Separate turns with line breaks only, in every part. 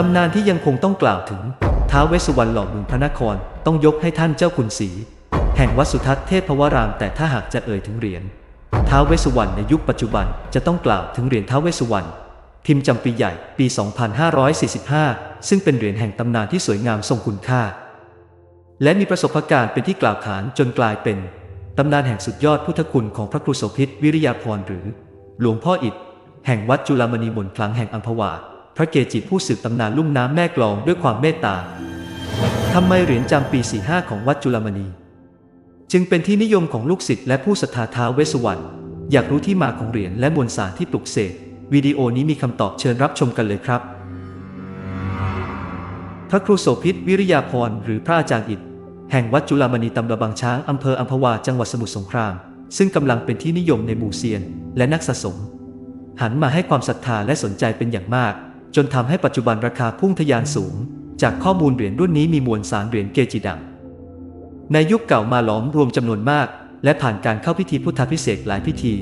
ตำนานที่ยังคงต้องกล่าวถึงท้าวเวสสุวรรณหล่อเมืองพระนครต้องยกให้ท่านเจ้าคุณศรีแห่งวัดสุทัศน์เทพวราม แต่ถ้าหากจะเอ่ยถึงเหรียญท้าวเวสสุวรรณในยุคปัจจุบันจะต้องกล่าวถึงเหรียญท้าวเวสสุวรรณพิมพ์จำปีใหญ่ปี 2545 ซึ่งเป็นเหรียญแห่งตำนานที่สวยงามทรงคุณค่า และมีประสบการณ์เป็นที่กล่าวขานจนกลายเป็นตำนานแห่งสุดยอดพุทธคุณของพระครูโสภิตวิริยาพรหรือ หลวงพ่ออิฐแห่งวัดจุฬามณีมนคลังแห่งอัมพวา พระเกจิผู้สืบตำนานลุ่มน้ำแม่กลองด้วยความเมตตาทำไมเหรียญจำปี 45 ของวัดจุฬามณี จึงเป็นที่นิยมของลูกศิษย์และผู้ศรัทธาท้าวเวสวรรณอยากรู้ที่มาของเหรียญและมวลสารที่ปลุกเสกวิดีโอนี้มีคำตอบเชิญรับชมกันเลยครับ พระครูโสภิตวิริยาพรหรือพระอาจารย์อิฐแห่งวัดจุฬามณีตำบลบางช้างอำเภออัมพวาจังหวัดสมุทรสงคราม ซึ่งกำลังเป็นที่นิยมในหมู่เซียน และนักสะสม หันมาให้ความศรัทธาและสนใจเป็นอย่างมาก จนทำให้ปัจจุบันราคาพุ่งทะยานสูง จากข้อมูลเหรียญรุ่นนี้มีมวลสารเหรียญเกจิดัง ในยุคเก่ามาหลอมรวมจำนวนมาก และผ่านการเข้าพิธีพุทธพิเศษหลายพิธี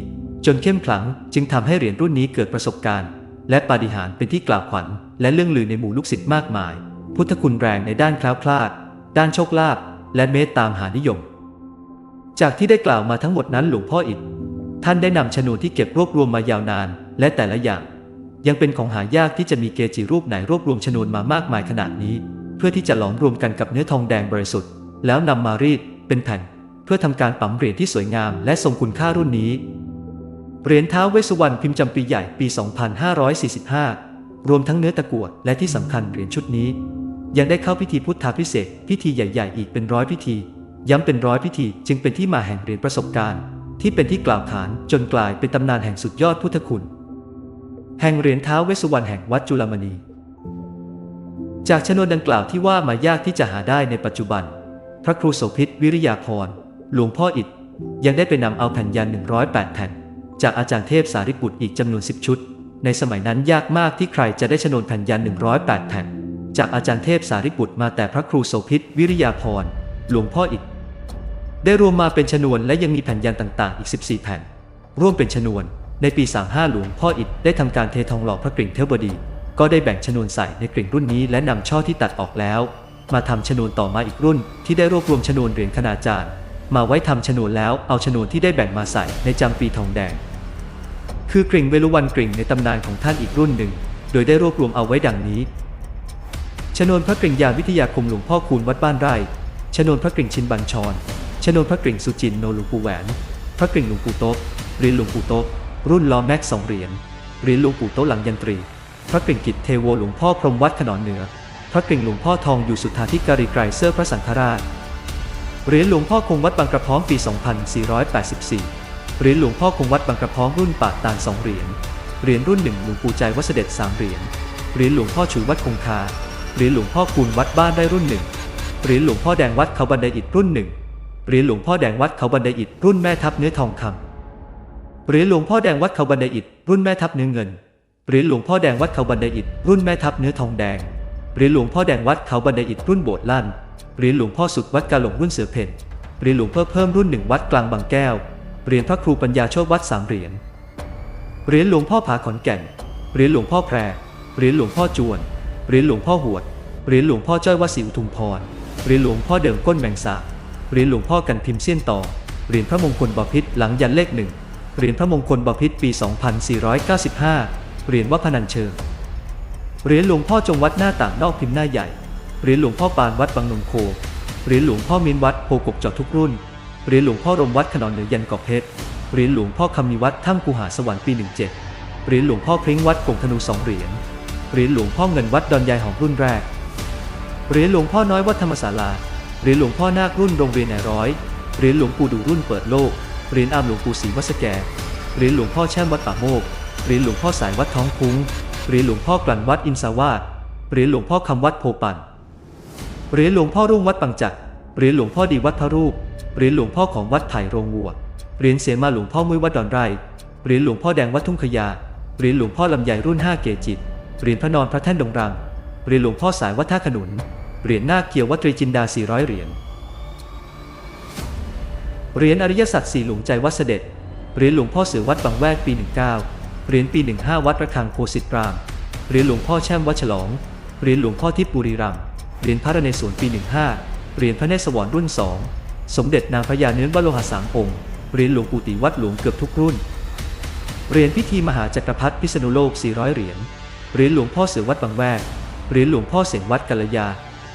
จนเข้มขลังจึงทำให้เหรียญรุ่นนี้เกิดประสบการณ์ และปาฏิหาริย์เป็นที่กล่าวขวัญ และเรื่องลือในหมู่ลูกศิษย์มากมาย พุทธคุณแรงในด้านคล้วคลาด ด้านโชคลาภและเมตตามหานิยม จากที่ได้กล่าวมาทั้งหมดนั้นหลวงพ่ออิฐท่านได้นำชนวนที่เก็บรวบรวมมายาวนาน และแต่ละอย่าง ยังเป็นของหายากที่จะมีเกจิรูปไหนรวบรวมชนวนมามากมายขนาดนี้ เพื่อที่จะหลอมรวมกันกับเนื้อทองแดงบริสุทธิ์ แล้วนำมารีดเป็นแผ่น เพื่อทำการปั๊มเหรียญที่สวยงามและทรงคุณค่ารุ่นนี้ เหรียญเท้าเวสสุวรรณพิมพ์จำปีใหญ่ปี 2545 รวมทั้งเนื้อตะกั่วและที่สำคัญเหรียญชุดนี้ ยังได้เข้าพิธีพุทธาพิเศษพิธีใหญ่ ๆ อีกเป็นร้อยพิธี ย้ำเป็นร้อยพิธี จึงเป็นที่มาแห่งเหรียญประสบการณ์ ที่เป็นที่กล่าวขานจนกลายเป็นตำนานแห่งสุดยอดพุทธคุณ แห่งเหรียญเท้าเวสสุวรรณแห่งวัดจุฬามณี จากชนวนดังกล่าวที่ว่ามายากที่จะหาได้ในปัจจุบัน พระครูโสภิตวิริยาพรหลวงพ่ออิฐยังได้ไปนำเอาแผ่นยัน 108 แผ่น จากอาจารย์เทพสาริบุตรอีกจำนวน 10 ชุด ในสมัยนั้นยากมากที่ใครจะได้ชนวนแผ่นยัน 108 แผ่น จากอาจารย์เทพสาริบุตรมาแต่พระครูโสภิตวิริยาพรหลวงพ่ออิฐได้รวมมาเป็นชนวนและยังมีแผ่นยันต่างๆ อีก 14 แผ่น ร่วมเป็นชนวน ในปี 35 หลวงพ่ออิฐได้ทำการเททองหล่อพระกริ่งเทวบดี ก็ได้แบ่งชนวนใส่ในกริ่งรุ่นนี้และนำช่อที่ตัดออกแล้ว มาทำชนวนต่อมาอีกรุ่น ที่ได้รวบรวมชนวนเหรียญขนาดจานมาไว้ทำชนวนแล้วเอาชนวนที่ได้แบ่งมาใส่ในจำปีทองแดง คือกริ่งเวลุวันกริ่งในตำนานของท่านอีกรุ่นหนึ่ง โดยได้รวบรวมเอาไว้ดังนี้ชนวนพระกริ่งยาวิทยาคมหลวงพ่อคูณวัดบ้านไร่ชนวนพระกริ่งชินบัญชรชนวนพระกริ่งสุจินโนหลวงปู่แหวน พระกริ่งหลวงปู่โต๊ะหรียญหลวงปู่โต๊ะ รุ่นล้อแม็กสองเหรียญเหรียญหลวงปู่โต๊ะหลังยันตรี พระกริ่งกิจเทโวหลวงพ่อพรมวัดขนอนเหนือ พระกริ่งหลวงพ่อทองอยู่สุทธาธิการีไกรเซอร์พระสังฆราชเหรียญหลวงพ่อคงวัดบางกระพร้อมปี 2484 เหรียญหลวงพ่อคงวัดบางกระพร้อมรุ่นปากตาล2เหรียญ เหรียญรุ่นหนึ่งหลวงปู่ใจวัดเสด็จ3เหรียญ เหรียญหลวงพ่อฉุยวัดคงคา เหรียญหลวงพ่อคูณวัดบ้านได้รุ่นหนึ่ง เหรียญหลวงพ่อแดงวัดเขาบันไดอิฐรุ่นหนึ่ง เหรียญหลวงพ่อแดงวัดเขาบันไดอิฐรุ่นแม่ทับเนื้อทองคำ หรียญหลวงพ่อแดงวัดเขาบันไดอิฐรุ่นแม่ทับเนื้อเงินเหรียญหลวงพ่อแดงวัดเขาบันไดอิฐรุ่นแม่ทับเนื้อทองแดงเหรียญหลวงพ่อแดงวัดเขาบันไดอิฐรุ่นโบสถ์ลั่นเหรียญหลวงพ่อสุดวัดกาหลงรุ่นเสือเพ่นเหรียญหลวงพ่อเพิ่มรุ่นหนึ่งวัดกลางบางแก้วเหรียญพระครูปัญญาโชตวัดสามเหรียญเหรียญหลวงพ่อผาขอนแก่นเหรียญหลวงพ่อแพรเหรียญหลวงพ่อจวนเหรียญหลวงพ่อหวดเหรียญหลวงพ่อจ้อยวัดศรีอุทุมพรเหรียญหลวงพ่อเดิมก้นแมงสาเหรียญหลวงพ่อกันพิมพ์เสี้ยนต่อเหรียญพระมงคลบพิษหลังยันเลขหนึ่ง เหรียญพระมงคลบพิษปี 2495 เหรียญวัพนัญเชิง เหรียญหลวงพ่อจงวัดหน้าต่างนอกพิมพ์หน้าใหญ่ เหรียญหลวงพ่อปานวัดบางนนโค เหรียญหลวงพ่อมินวัดโพกบจอดทุกรุ่น เหรียญหลวงพ่อรมวัดขนอนเหนือยันกอบเพชร เหรียญหลวงพ่อคำมีวัดถ้ำกูหาสวรรค์ปี 17 เหรียญหลวงพ่อพริ้งวัดกงธนูสองเหรียญ เหรียญหลวงพ่อเงินวัดดอนยายหอมรุ่นแรก เหรียญหลวงพ่อน้อยวัดธรรมศาลา เหรียญหลวงพ่อนาครุ่นโรงเรียนแอร้อย เหรียญหลวงปู่ดูรุ่นเปิดโลก เหรียญอามหลวงปู่ศรีวัสแกเหรียญหลวงพ่อแช่มวัดป่าโมกเหรียญหลวงพ่อสายวัดท้องคุ้งเหรียญหลวงพ่อกลั่นวัดอินสาวาสเหรียญหลวงพ่อคำวัดโพปันเหรียญหลวงพ่อรุ่งวัดปังจักรเหรียญหลวงพ่อดีวัดพระรูปเหรียญหลวงพ่อของวัดไผ่โรงวัวเหรียญเสมาหลวงพ่อมุ้ยวัดดอนไร่เหรียญหลวงพ่อแดงวัดทุ่งขยาเหรียญหลวงพ่อลำไยรุ่นห้าเกจิตเหรียญพระนอนพระแท่นดงรังเหรียญหลวงพ่อสายวัดท่าขนุน เหรียญนาคเกียววัดตรีจินดา 400 เหรียญ เหรียญอริยสัจสี่หลวงใจวัดเสด็จ เหรียญหลวงพ่อเสือวัดบางแวกปี 19 เหรียญปี 15 วัดระฆังโพสิตราม เหรียญหลวงพ่อแช่มวัดฉลอง เหรียญหลวงพ่อทิพย์บุรีรัมเหรียญพระนเรศวรปี 15 เหรียญพระเนศสวรรุ่น 2 สมเด็จนางพญาเนื้อวโลหะสามองค์ เหรียญหลวงปู่ติวัดหลวงเกือบทุกรุ่น เหรียญพิธีมหาจักรพรรดิพิษณุโลก 400 เหรียญ เหรียญหลวงพ่อเสือวัดบางแวก เหรียญหลวงพ่อเสียงวัดกัลยา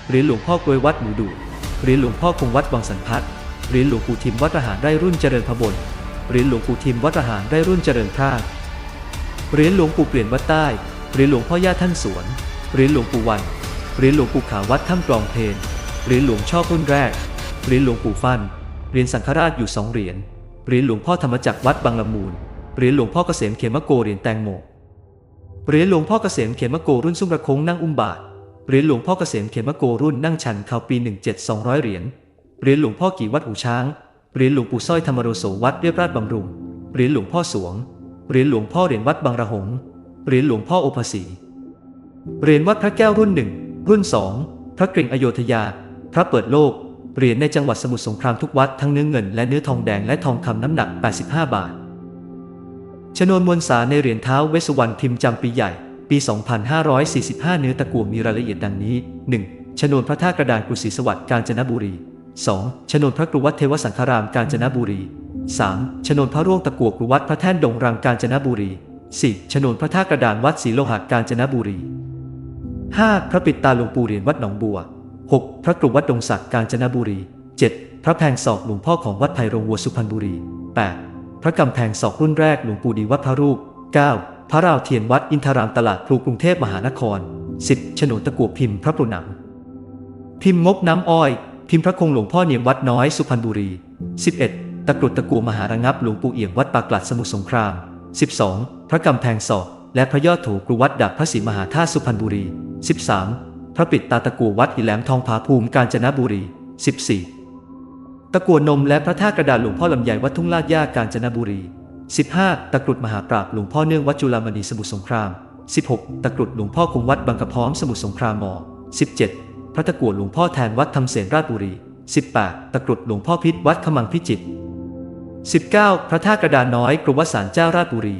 เหรียญหลวงพ่อกลวยวัดหมูดูเหรียญหลวงพ่อคงวัดวังสันพัฒน์เหรียญหลวงปู่ทิมวัดระหารได้รุ่นเจริญพระบน เหรียญหลวงปู่ทิมวัดระหารได้รุ่นเจริญพระเหรียญหลวงปู่เปลี่ยนวัดใต้เหรียญหลวงพ่อย่าท่านสวนเหรียญหลวงปู่วันเหรียญหลวงปู่ขาวัดถ้ำกรองเพนเหรียญหลวงช่อรุ่นแรกเหรียญหลวงปู่ฟันเหรียญสังฆราชอยู่สองเหรียญเหรียญหลวงพ่อธรรมจักรวัดบางละมูลเหรียญหลวงพ่อเกษมเขมโกเหรียญแตงโมเหรียญหลวงพ่อเกษมเขมโกรุ่นซุ้มระคงนั่งอุ้มบาทเหรียญหลวงพ่อเกษมเขมโกรุ่นนั่งชันเขาปี 17 200 เหรียญเหรียญหลวงพ่อกี่วัดหูช้าง เหรียญหลวงปู่สร้อยธรรมโรโสวัดเรียบราชบำรุง เหรียญหลวงพ่อสวง เหรียญหลวงพ่อเหรียญวัดบางระหง เหรียญหลวงพ่อโอภาสีเหรียญวัดพระแก้วรุ่นหนึ่ง รุ่นสอง พระกริ่งอโยธยา พระเปิดโลก เหรียญในจังหวัดสมุทรสงครามทุกวัดทั้งเนื้อเงินและเนื้อทองแดงและทองคำน้ำหนัก 85 บาท ชนวนมวลสารในเหรียญเท้าเวสสุวรรณพิมจำปีใหญ่ ปี 2545 เนื้อตะกั่วมีรายละเอียดดังนี้ 1. ชนวนพระธาตุกระดานกุศิสวัสดิ์กาญจนบุรี 2. ชนวนพระกรุวัดเทวสังฆรามกาญจนบุรี 3. ชนวนพระร่วงตะกัวกรุวัดพระแท่นดงรังกาญจนบุรี 4. ชนวนพระธากระดานวัดศรีโลหะกาญจนบุรี 5. พระปิดตาหลวงปู่เหรียญวัดหนองบัว 6. พระกรุวัดดงศักดิ์กาญจนบุรี 7. พระแพงศอกหลวงพ่อของวัดไผ่โรงวัวสุพรรณบุรี 8. พระกำแพงศอกรุ่นแรกหลวงปู่ดีวัดพระรูป 9. พระราวเทียนวัดอินทรามตลาดพลูกรุงเทพมหานคร 10. ฉนวนตะกั่วพิมพ์พระปรุหนังพิมพ์งบน้ำอ้อย พิมพ์พระคงหลวงพ่อเนียมวัดน้อยสุพรรณบุรี 11. ตะกรุดตะกัวมหาระงับหลวงปู่เอี่ยมวัดปากกลัดสมุทรสงคราม 12. พระกำแพงศอกและพระยอดโถกรุวัดดับพระศรีมหาธาตุสุพรรณบุรี 13. พระปิดตาตะกัววัดอิแหลมทองผาภูมิกาญจนบุรี 14. ตะกัวนมและพระธาตุกระดาษหลวงพ่อลำไยวัดทุ่งลาดย่ากาญจนบุรี 15. ตะกรุดมหาปราบหลวงพ่อเนื่องวัดจุฬามณีสมุทรสงคราม 16. ตะกรุดหลวงพ่อคงวัดบางกระพร้อมสมุทรสงครามม 17. พระตะกั่วหลวงพ่อแทนวัดธรรมเสนราชบุรี 18. ตะกรุดหลวงพ่อพิษวัดขมังพิจิตร 19. พระธาตุกระดานน้อยกรุวัดสารเจ้าราชบุรี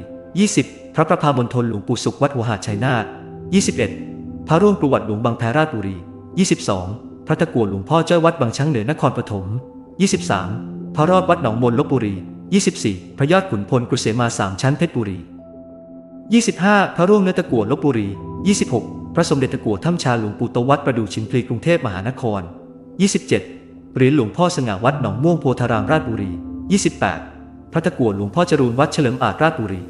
20. พระประภามณฑลหลวงปู่สุขวัดหัวหาดชัยนาท 21. พระร่วงกรุวัดหลวงบางแพราชบุรี 22. พระตะกั่วหลวงพ่อเจ้าวัดบางช้างเหนือนครปฐม 23. พระรอดวัดหนองมนลบบุรี 24. พระยอดขุนพลกรุเสมาสามชั้นเพชรบุรี 25. พระร่วงเนื้อตะกั่วลบบุรี 26. พระสมเด็จตะกัวถ้ำชาหลวงปู่ตวัดประดู่ชิมพลีกรุงเทพมหานคร 27. เหรียญหลวงพ่อสง่าวัดหนองม่วงโพธารามราชบุรี 28. พระตะกัวหลวงพ่อจรูนวัดเฉลิมอาจราชบุรี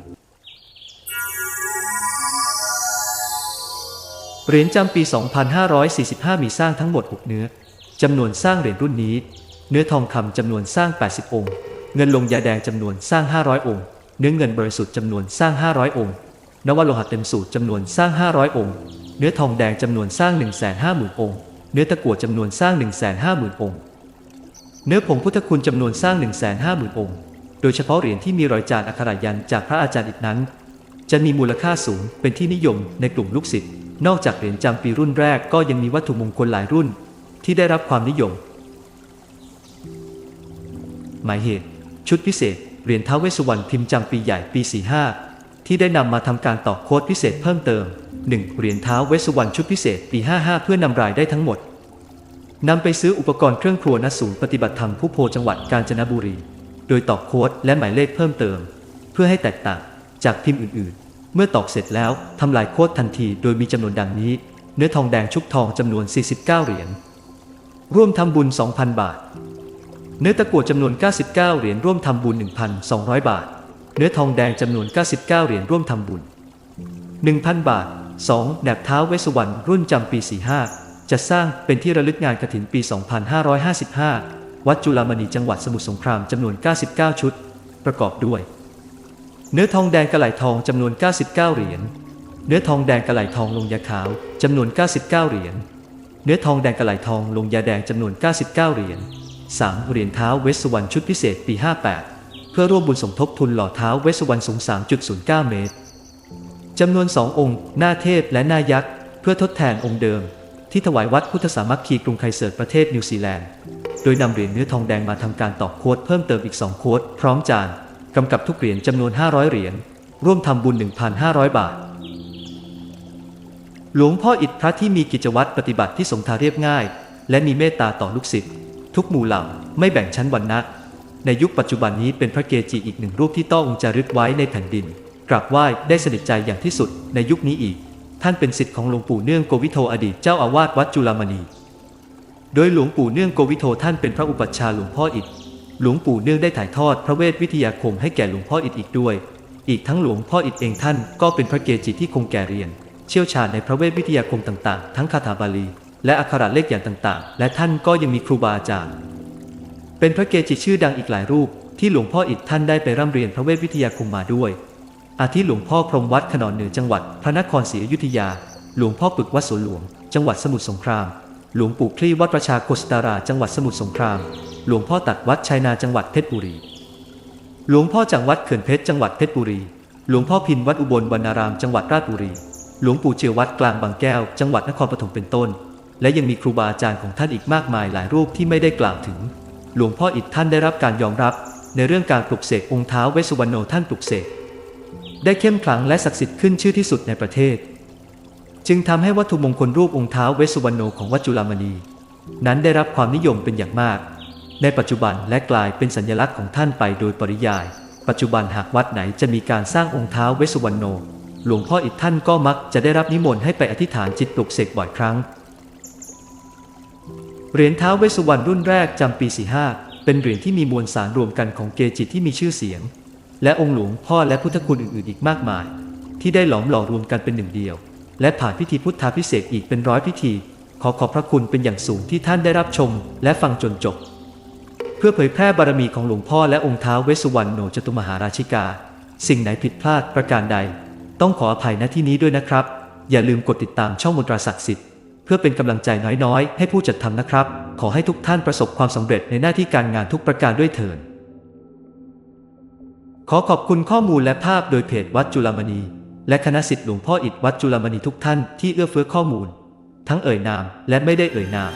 เหรียญจำปี 2545 มีสร้างทั้งหมด 6 เนื้อจำนวนสร้างเหรียญรุ่นนี้ เนื้อทองคำจำนวนสร้าง 80 องค์ เงินลงยาแดงจำนวนสร้าง 500 องค์ เนื้อเงินบริสุทธิ์จำนวนสร้าง 500 องค์ นวโลหะเต็มสูตรจำนวนสร้าง 500 องค์ เนื้อทองแดงจำนวนสร้าง 150,000 องค์ เนื้อตะกั่วจำนวนสร้าง 150,000 องค์ เนื้อผงพุทธคุณจำนวนสร้าง 150,000 องค์ โดยเฉพาะเหรียญที่มีรอยจานอักขรายันจากพระอาจารย์อิฐนั้น จะมีมูลค่าสูงเป็นที่นิยมในกลุ่มลูกศิษย์ นอกจากเหรียญจำปีรุ่นแรกก็ยังมีวัตถุมงคลหลายรุ่น ที่ได้รับความนิยม หมายเหตุ ชุดพิเศษเหรียญท้าวเวสสุวรรณพิมพ์จำปีใหญ่ปี 45 ที่ได้นำมาทำการต่อโค้ดพิเศษเพิ่มเติม 1. เหรียญเท้าเวสุวรรณชุดพิเศษปี 55 เพื่อนำรายได้ทั้งหมดนำไปซื้ออุปกรณ์เครื่องครัวณศูนย์ปฏิบัติธรรมผู้โพจังหวัดกาญจนบุรี โดยตอกโค้ดและหมายเลขเพิ่มเติม เพื่อให้แตกต่างจากพิมพ์อื่นๆ เมื่อตอกเสร็จแล้วทำลายโค้ดทันทีโดยมีจำนวนดังนี้ เนื้อทองแดงชุบทองจำนวน 49 เหรียญร่วมทำบุญ 2,000 บาท เนื้อตะกั่วจำนวน 99 เหรียญร่วมทำบุญ 1,200 บาท เนื้อทองแดงจำนวน 99 เหรียญร่วมทำบุญ 1,000 บาท 2. แหนบเท้าเวสวรรณรุ่นจำปี 45 จะสร้างเป็นที่ระลึกงานกฐินปี 2555 วัดจุฬามณีจังหวัดสมุทรสงครามจำนวน 99 ชุด ประกอบด้วย เนื้อทองแดงกระไหลทองจำนวน 99 เหรียญ เนื้อทองแดงกระไหลทองลงยาขาวจำนวน 99 เหรียญ เนื้อทองแดงกระไหลทองลงยาแดงจำนวน 99 เหรียญ 3. เหรียญเท้าเวสวรรณชุดพิเศษปี 58 เพื่อร่วมบุญสมทบทุนหล่อเท้าเวสุวรรณสูง 3.09 เมตรจำนวนสององค์ หน้าเทพและหน้ายักษ์ เพื่อทดแทนองค์เดิม ที่ถวายวัดพุทธสามัคคีกรุงไคเสิร์ตประเทศนิวซีแลนด์ โดยนำเหรียญเนื้อทองแดงมาทำการตอกโค้ดเพิ่มเติมอีก 2 โค้ดพร้อมจานกำกับทุกเหรียญจำนวน 500 เหรียญร่วมทำบุญ 1,500 บาท หลวงพ่ออิฐพระที่มีกิจวัตรปฏิบัติที่สมทาเรียบง่าย และมีเมตตาต่อลูกศิษย์ทุกหมู่เหล่าไม่แบ่งชั้นวรรณะ ในยุคปัจจุบันนี้เป็นพระเกจิอีกหนึ่งรูปที่ต้องจารึกไว้ในแผ่นดิน กราบไหว้ได้สนิทใจอย่างที่สุดในยุคนี้อีก ท่านเป็นศิษย์ของหลวงปู่เนื่องโกวิโทอดีตเจ้าอาวาสวัดจุฬามณี โดยหลวงปู่เนื่องโกวิโทท่านเป็นพระอุปัชฌาย์หลวงพ่ออิฐหลวงปู่เนื่องได้ถ่ายทอดพระเวทวิทยาคมให้แก่หลวงพ่ออิฐอีกด้วย อีกทั้งหลวงพ่ออิฐเองท่านก็เป็นพระเกจิที่คงแก่เรียน เชี่ยวชาญในพระเวทวิทยาคมต่างๆ ทั้งคาถาบาลี และอักขระเลขอย่างต่างๆ และท่านก็ยังมีครูบาอาจารย์ เป็นพระเกจิชื่อดังอีกหลายรูป ที่หลวงพ่ออิฐท่านได้ไปร่ำเรียนพระเวทวิทยาคมมาด้วย อาทิหลวงพ่อพรหมวัดขนอนเหนือจังหวัดพระนครศรีอยุธยา หลวงพ่อปึกวัดสวนหลวง จังหวัดสมุทรสงคราม หลวงปู่คลี่วัดประชาโคสตาราจังหวัดสมุทรสงคราม หลวงพ่อตัดวัดชัยนาจังหวัดเพชรบุรี หลวงพ่อจังวัดเขื่อนเพชรจังหวัดเพชรบุรี หลวงพ่อพินวัดอุบลวรรณารามจังหวัดราชบุรี หลวงปู่เจียววัดกลางบางแก้ว จังหวัดนครปฐมเป็นต้น และยังมีครูบาอาจารย์ของท่านอีกมากมายหลายรูปที่ไม่ได้กล่าวถึง หลวงพ่ออิฐท่านได้รับการยอมรับในเรื่องการปลุกเสกองค์เท้าเวสุวรรณโนท่านปลุกเสกได้เข้มขลังและศักดิ์สิทธิ์ขึ้นชื่อที่สุดในประเทศ จึงทำให้วัตถุมงคลรูปองค์เท้าเวสุวรรณโนของวัดจุฬามณี นั้นได้รับความนิยมเป็นอย่างมาก ในปัจจุบันและกลายเป็นสัญลักษณ์ของท่านไปโดยปริยาย ปัจจุบันหากวัดไหนจะมีการสร้างองค์เท้าเวสุวรรณโน หลวงพ่ออิฐท่านก็มักจะได้รับนิมนต์ให้ไปอธิษฐานจิตปลุกเสกบ่อยครั้ง เหรียญเท้าเวสสุวรรณรุ่นแรกจำปี 45 เป็นเหรียญที่มีมวลสารรวมกันของเกจิที่มีชื่อเสียง และองค์หลวงพ่อและพุทธคุณอื่นๆอีกมากมาย ที่ได้หลอมหล่อรวมกันเป็นหนึ่งเดียว และผ่านพิธีพุทธาพิเศษอีกเป็นร้อยพิธี ขอขอบพระคุณเป็นอย่างสูงที่ท่านได้รับชม และฟังจนจบ เพื่อเผยแพร่บารมีของหลวงพ่อและองค์เท้าเวสสุวรรณโนจตุมหาราชิกา สิ่งไหนผิดพลาดประการใด ต้องขออภัยณที่นี้ด้วยนะครับ อย่าลืมกดติดตามช่องมนตราศักดิ์สิทธิ์ เพื่อเป็นกำลังใจน้อยๆ ให้ผู้จัดทำนะครับ ขอให้ทุกท่านประสบความสำเร็จในหน้าที่การงานทุกประการด้วยเถิดขอขอบคุณข้อมูลและภาพโดยเพจวัดจุลามณี และคณะสิทธิ์หลวงพ่ออิฐวัดจุลามณีทุกท่านที่เอื้อเฟื้อข้อมูล ทั้งเอ่ยนามและไม่ได้เอ่ยนาม